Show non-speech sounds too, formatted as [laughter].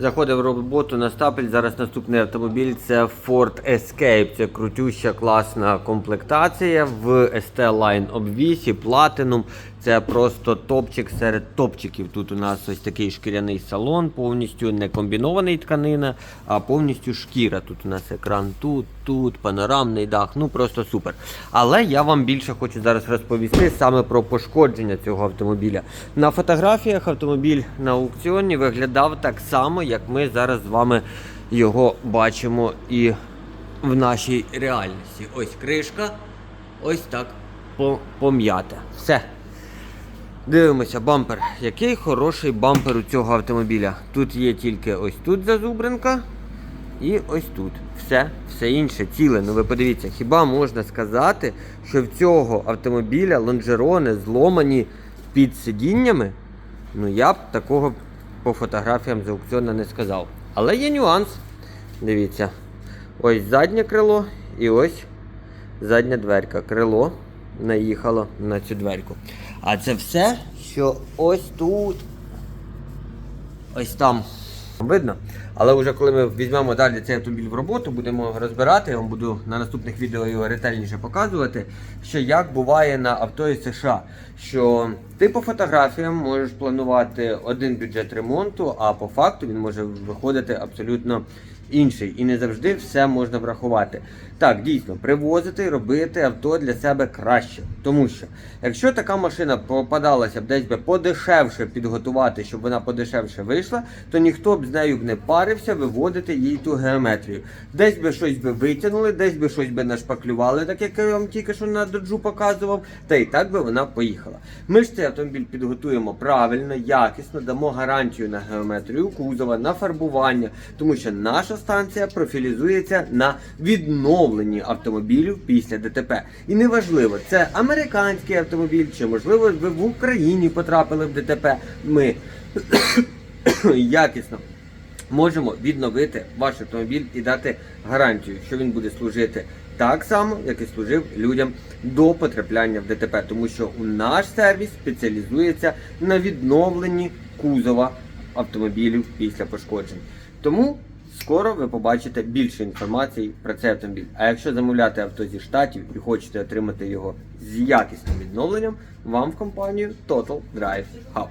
Заходив в роботу на стапель. Зараз наступний автомобіль це Ford Escape. Це крутюща класна комплектація в ST Line обвісі, Platinum. Це просто топчик серед топчиків. Тут у нас ось такий шкіряний салон, повністю не комбінований тканина, а повністю шкіра. Тут у нас екран тут, тут, панорамний дах. Ну просто супер. Але я вам більше хочу зараз розповісти саме про пошкодження цього автомобіля. На фотографіях автомобіль на аукціоні виглядав так само, як ми зараз з вами його бачимо і в нашій реальності. Ось кришка, ось так пом'ята. Все. Дивимося, бампер. Який хороший бампер у цього автомобіля. Тут є тільки ось тут зазубринка і ось тут. Все, все інше ціле. Ну ви подивіться, хіба можна сказати, що в цього автомобіля лонжерони зломані під сидіннями? Ну я б такого по фотографіям з аукціону не сказав. Але є нюанс. Дивіться. Ось заднє крило і ось задня дверка. Крило наїхало на цю дверку. А це все, що ось тут. Ось там. Видно? Але вже коли ми візьмемо далі цей автомобіль в роботу, будемо розбирати, я вам буду на наступних відео його ретельніше показувати, що як буває на авто із США. Що ти по фотографіям можеш планувати один бюджет ремонту, а по факту він може виходити абсолютно інший. І не завжди все можна врахувати. Так, дійсно, привозити робити авто для себе краще. Тому що, якщо така машина попадалася б десь би подешевше підготувати, щоб вона подешевше вийшла, то ніхто б з нею б не парився виводити їй ту геометрію. Десь би щось би витягнули, десь би щось би нашпаклювали, так як я вам тільки що на доджу показував, та і так би вона поїхала. Ми ж цей автомобіль підготуємо правильно, якісно, дамо гарантію на геометрію кузова, на фарбування, тому що наша станція профілізується на відновленні автомобілів після ДТП. І неважливо, це американський автомобіль, чи можливо ви в Україні потрапили в ДТП. Ми [coughs] якісно можемо відновити ваш автомобіль і дати гарантію, що він буде служити так само, як і служив людям до потрапляння в ДТП, тому що у наш сервіс спеціалізується на відновленні кузова автомобілів після пошкоджень. Тому скоро ви побачите більше інформації про цей автомобіль. А якщо замовляти авто зі штатів і хочете отримати його з якісним відновленням, вам в компанію Total Drive Hub.